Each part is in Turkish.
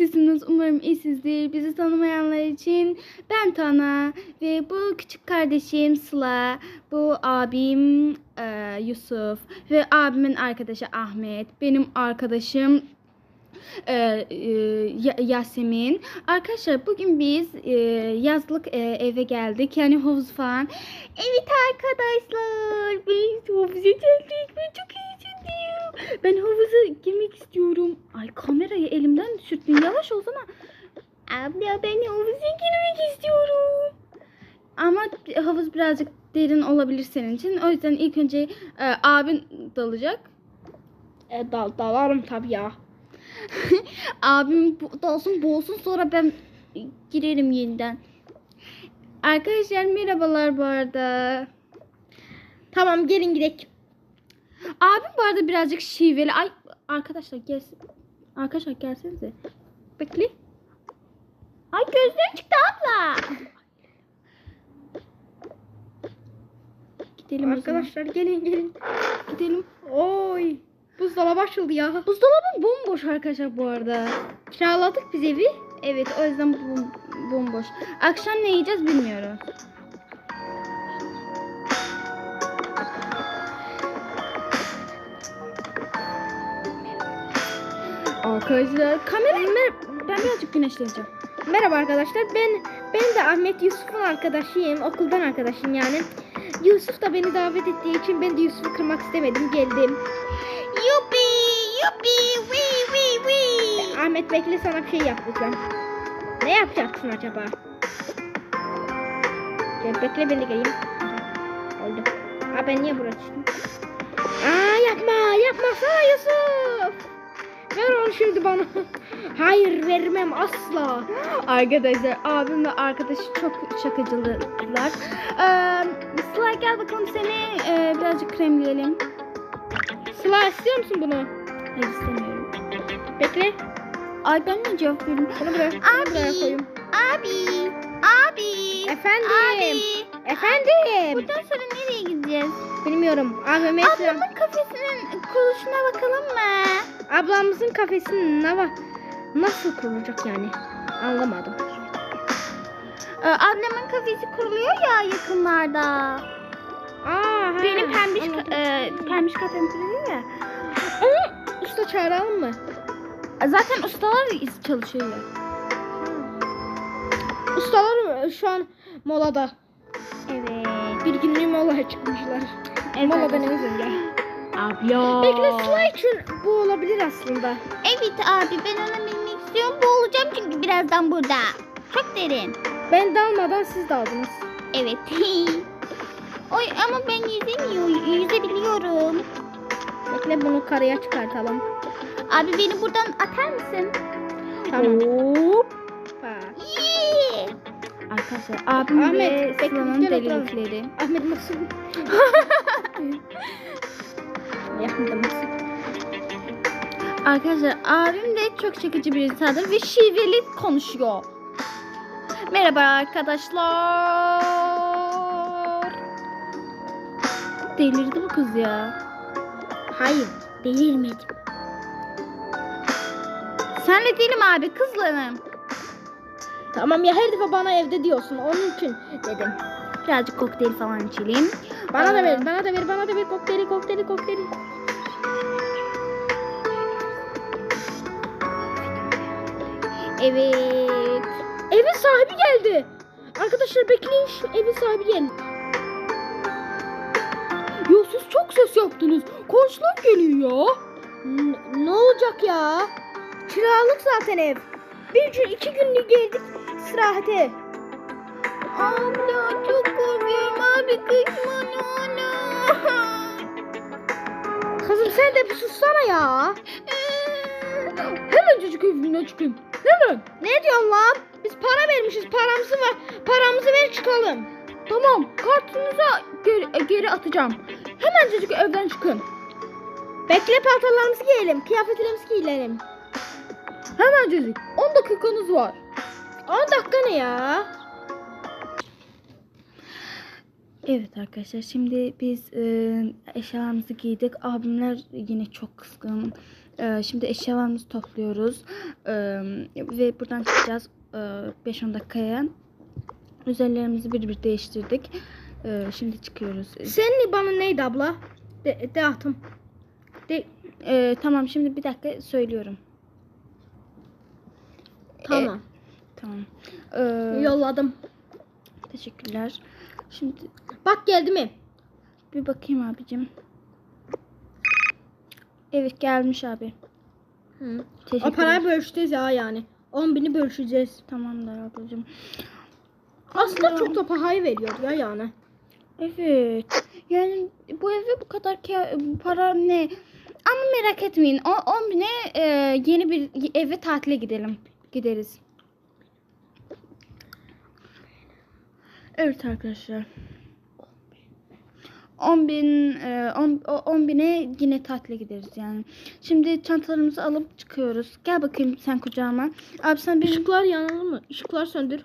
Nasılsınız? Umarım iyisinizdir. Bizi tanımayanlar için ben Tana ve bu küçük kardeşim Sıla, bu abim e, Yusuf ve abimin arkadaşı Ahmet, benim arkadaşım e, e, Ya- Yasemin. Arkadaşlar bugün biz e, yazlık e, eve geldik. Yani havuz falan. Evet arkadaşlar biz havuza geldik. Çok heyecanlıyım. Ben havuza girmek istiyorum. Ay kamerayı elimden düşürttün. Yavaş olsana. Abla ben havuza girmek istiyorum. Ama havuz birazcık derin olabilir senin için. O yüzden ilk önce e, abin dalacak. E, dal, dalarım tabii ya. Abim dalsın boğulsun sonra ben girerim yeniden. Arkadaşlar merhabalar bu arada. Tamam gelin gidelim. Abim bu arada birazcık şiveli. Ay arkadaşlar gelsin. Arkadaşlar gelsenize. Bekle. Ay gözlerim çıktı abla. Gidelim Arkadaşlar gelin gelin. Gidelim. Oy. Buzdolabı açıldı ya. Buzdolabı bomboş arkadaşlar bu arada. Kiraladık biz evi. Evet o yüzden bom- bomboş. Akşam ne yiyeceğiz bilmiyorum. Arkadaşlar kamera ben birazcık güneşleneceğim. Merhaba arkadaşlar. Ben ben de Ahmet Yusuf'un arkadaşıyım. Okuldan arkadaşım yani. Yusuf da beni davet ettiği için ben de Yusuf'u kırmak istemedim. Geldim. Yupi yupi wi wi wi. Ahmet bekle sana bir şey yapacağım. Ne yapacaksın acaba? Gel bekle ben de geleyim. Aha, Oldu. Aa ben niye buraya çıktım? Aa yapma yapma sana Yusuf. Ver onu şimdi bana. Hayır vermem asla. Arkadaşlar abim ve arkadaşı çok şakacılar. Ee, Sıla gel bakalım seni e, birazcık kremleyelim. Sıla istiyor musun bunu? Hayır istemiyorum. Bekle. Ay ben ne cevap vereyim? Bunu buraya, bunu buraya koyayım. Abi. Abi. Efendim. Abi. Efendim. Buradan sonra nereye gideceğiz? Bilmiyorum. AVM falan. Ablamın kafesinin kuruluşuna bakalım mı? Ablamızın kafesinin ne var? Nasıl kurulacak yani? Anlamadım. Ee, ablamın kafesi kuruluyor ya yakınlarda. Aa, Benim pembiş, anladım. e, pembiş kafem kuruluyor ya. Onu usta çağıralım mı? Zaten ustalar çalışıyor. Ustalar şu an molada. Evet. Bir günlüğü molaya çıkmışlar. Evet. Molada ne ya. Abla. Bekle için bu olabilir aslında. Evet abi ben onu bilmek istiyorum. Boğulacağım çünkü birazdan burada. Çok derin. Ben dalmadan siz daldınız. Evet. Oy ama ben yüzemiyorum. Yüzebiliyorum. Bekle bunu karaya çıkartalım. Abi beni buradan atar mısın? Tamam. Hoppa. Yee! Arkadaşlar abim Ahmet, ve Sıla'nın delilikleri. Ahmet nasıl? Arkadaşlar abim de çok çekici bir insandır ve şiveli konuşuyor. Merhaba arkadaşlar. Delirdi bu kız ya. Hayır, delirmedim. Senle değilim abi kızlarım. Tamam ya her defa bana evde diyorsun. Onun için dedim. Birazcık kokteyl falan içelim. Bana da ver, bana da ver, bana da ver kokteyli, kokteyli, kokteyli. Evet. Evin sahibi geldi. Arkadaşlar bekleyin şu evin sahibi geldi. Ya siz çok ses yaptınız. Komşular geliyor ya. N- ne olacak ya? Kiralık zaten ev. Bir gün iki günlük geldik istirahate. Abla çok abi kızma ne. Kızım sen de bir sussana ya. Hemen çocuk evine çıkayım. Hemen. Ne diyorsun lan? Biz para vermişiz paramızı var. Paramızı ver çıkalım. Tamam kartınıza geri, geri atacağım. Hemen çocuk evden çıkın. Bekle paltolarımızı giyelim. Kıyafetlerimizi giyelim. Hemen çocuk. 10 dakikanız var. 10 dakika ne ya? Evet arkadaşlar şimdi biz e, eşyalarımızı giydik. Abimler yine çok kızgın. Ee, şimdi eşyalarımızı topluyoruz. Ee, ve buradan çıkacağız ee, 5-10 dakikaya. Üzerlerimizi bir bir değiştirdik. Ee, şimdi çıkıyoruz. Senin IBAN'ın neydi abla? De, de atım. De, Ee, tamam şimdi bir dakika söylüyorum. tamam. Tamam. Ee, Yolladım. Teşekkürler. Şimdi Bak geldi mi? bir bakayım abicim. Evet gelmiş abi. Hı. O parayı bölüşeceğiz ya yani. 10 bini bölüşeceğiz. Tamamdır ablacığım. Aslında Ya. çok da pahalı veriyor ya yani. Evet. Yani bu eve bu kadar ka- para ne? Ama merak etmeyin. O 10 bine e, yeni bir eve tatile gidelim. Gideriz. Evet arkadaşlar. 10 bin, e, 10, o 10 bine yine tatile gideriz yani. Şimdi çantalarımızı alıp çıkıyoruz. Gel bakayım sen kucağıma. Abi sen bir Işıklar yanılır mı? Işıklar söndür.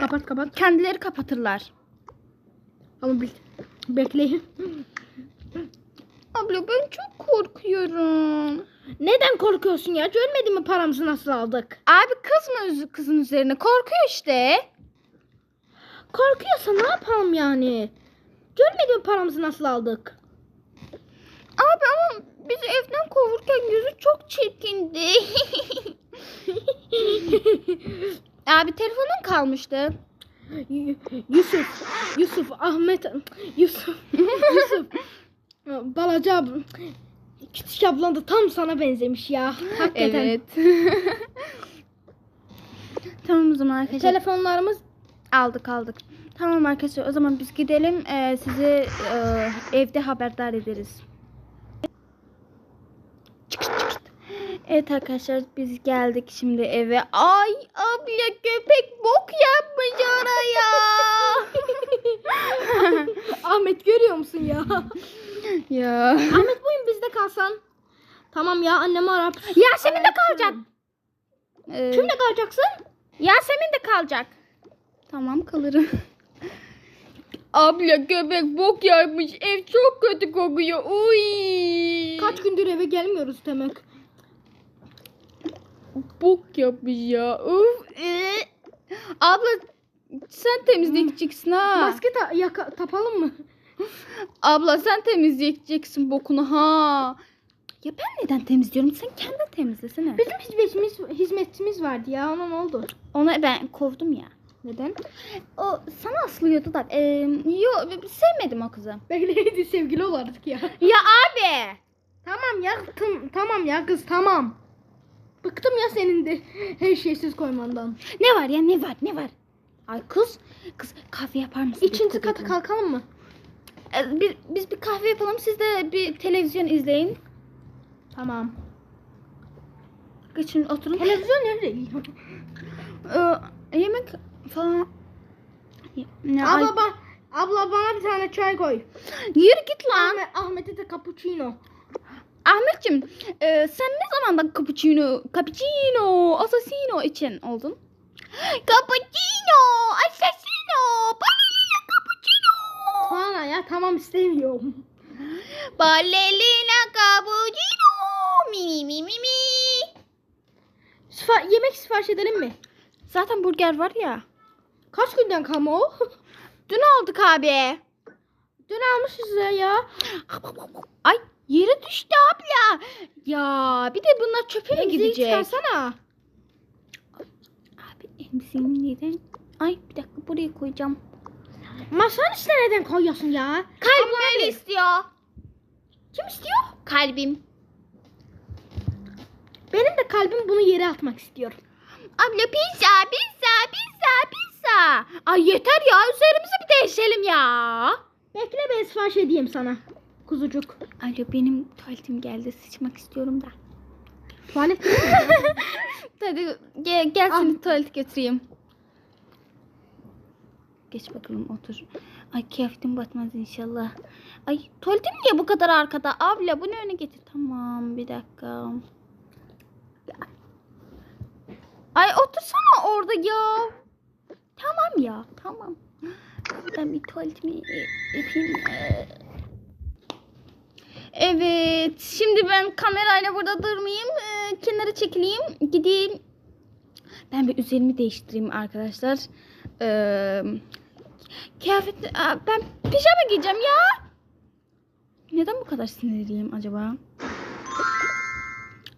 Kapat kapat. kendileri kapatırlar. Ama bil, bekleyin. Abla ben çok korkuyorum. Neden korkuyorsun ya? Görmedin mi paramızı nasıl aldık? Abi kız mı üz- kızın üzerine korkuyor işte. Korkuyorsa ne yapalım yani? Görmedin mi paramızı nasıl aldık? Abi ama bizi evden kovurken yüzü çok çirkindi. Abi telefonun kalmıştı. Y- Yusuf, Yusuf, Ahmet, Yusuf, Yusuf. Balaca ab- Küçük ablan da tam sana benzemiş ya. Hakikaten. tamam o zaman arkadaşlar. Telefonlarımız aldık aldık. Tamam arkadaşlar o zaman biz gidelim. Ee, sizi e, evde haberdar ederiz. Evet arkadaşlar biz geldik şimdi eve. Ay abla köpek bok yapmış oraya. Ahmet görüyor musun ya? ya. Ahmet bugün bizde kalsan. Tamam ya annemi ara. Yasemin de kalacak. Ee, Kimle kalacaksın? Yasemin de kalacak. Tamam kalırım. Abla köpek bok yapmış. Ev çok kötü kokuyor. Uy. Kaç gündür eve gelmiyoruz demek. bok yapmış ya. Uf. ee. Abla sen temizleyeceksin ha. Maske ta- yaka- tapalım mı? Abla sen temizleyeceksin bokunu ha. Ya ben neden temizliyorum? Sen kendin temizlesene. Bizim hizmetçimiz, hizmetçimiz vardı ya ona ne oldu? Onu ben kovdum ya. Neden? O sana aslıyordu da. Ee, yo sevmedim o kızı. Bekleydi sevgili olardık ya. Ya abi. Tamam ya tam, tamam ya kız tamam. Bıktım ya senin de her şeysiz koymandan. Ne var ya ne var ne var? Ay kız kız kahve yapar mısın? İkinci tabii. kalkalım mı? Ee, bir, biz bir kahve yapalım siz de bir televizyon izleyin. Tamam. Geçin oturun. Televizyon nerede? Ee, yemek falan. Ne, ay- abla, ba- abla bana bir tane çay koy. Yürü git lan. Ahmet, Ahmet'e de cappuccino. Ahmetciğim e, sen ne zamandan cappuccino, cappuccino, assassino için oldun? Cappuccino, assassino, ballerina cappuccino. Bana ya tamam istemiyorum. Ballerina cappuccino. Mi mi mi mi. Sifa- yemek sipariş edelim mi? Zaten burger var ya. Kaç günden kalma o? Dün aldık abi. Dün almışız ya. Ay yere düştü abla. Ya bir de bunlar çöpe mi gidecek? çıkarsana. Abi emziğimi neden? Ay bir dakika buraya koyacağım. Masanın üstüne neden koyuyorsun ya? Kalbim öyle istiyor. Kim istiyor? Kalbim. Benim de kalbim bunu yere atmak istiyor. Abla pizza, pizza, pizza, pizza. Ay yeter ya üzerimizi bir değişelim ya. Bekle ben sipariş edeyim sana. Kuzucuk. Alo benim tuvaletim geldi sıçmak istiyorum da. Tuvalet Hadi gel, gel Al. seni tuvalete götüreyim. Geç bakalım otur. Ay kıyafetim batmaz inşallah. Ay tuvaletim niye bu kadar arkada? Abla bunu öne getir. Tamam bir dakika. Ay otursana orada ya. Tamam ya tamam. Ben bir tuvaletimi e, yapayım. Ee, Evet. Şimdi ben kamerayla burada durmayayım. Ee, kenara çekileyim. Gideyim. Ben bir üzerimi değiştireyim arkadaşlar. Ee, kıyafet... Ben pijama giyeceğim ya. Neden bu kadar sinirliyim acaba?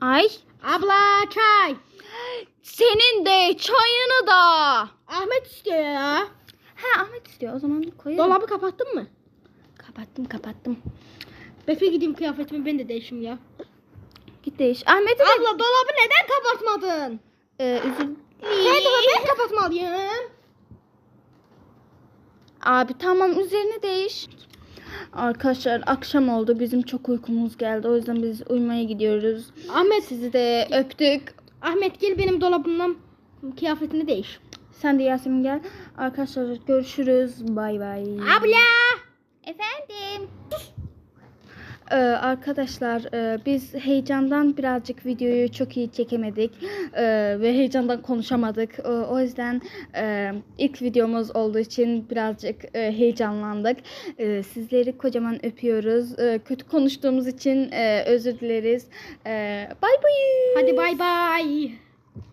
Ay. Abla çay. Senin de çayını da. Ahmet istiyor ya. Ha Ahmet istiyor. O zaman koyalım. Dolabı kapattın mı? Kapattım kapattım. Bekle gideyim kıyafetimi ben de değişim ya. Git değiş. Ahmet'i de... Abla dolabı neden kapatmadın? Ee, üzül... Hey dolabı ben kapatmalıyım. Abi tamam üzerine değiş. Arkadaşlar akşam oldu. Bizim çok uykumuz geldi. O yüzden biz uyumaya gidiyoruz. Ahmet Sizi de öptük. Ahmet gel benim dolabımdan kıyafetini değiş. Sen de Yasemin gel. Arkadaşlar görüşürüz. Bay bay. Abla. Efendim. Ee, arkadaşlar e, biz heyecandan birazcık videoyu çok iyi çekemedik Ee, ve heyecandan konuşamadık. O yüzden e, ilk videomuz olduğu için birazcık e, heyecanlandık. Sizleri kocaman öpüyoruz. Kötü konuştuğumuz için e, özür dileriz. Bay bay. Hadi bay bay.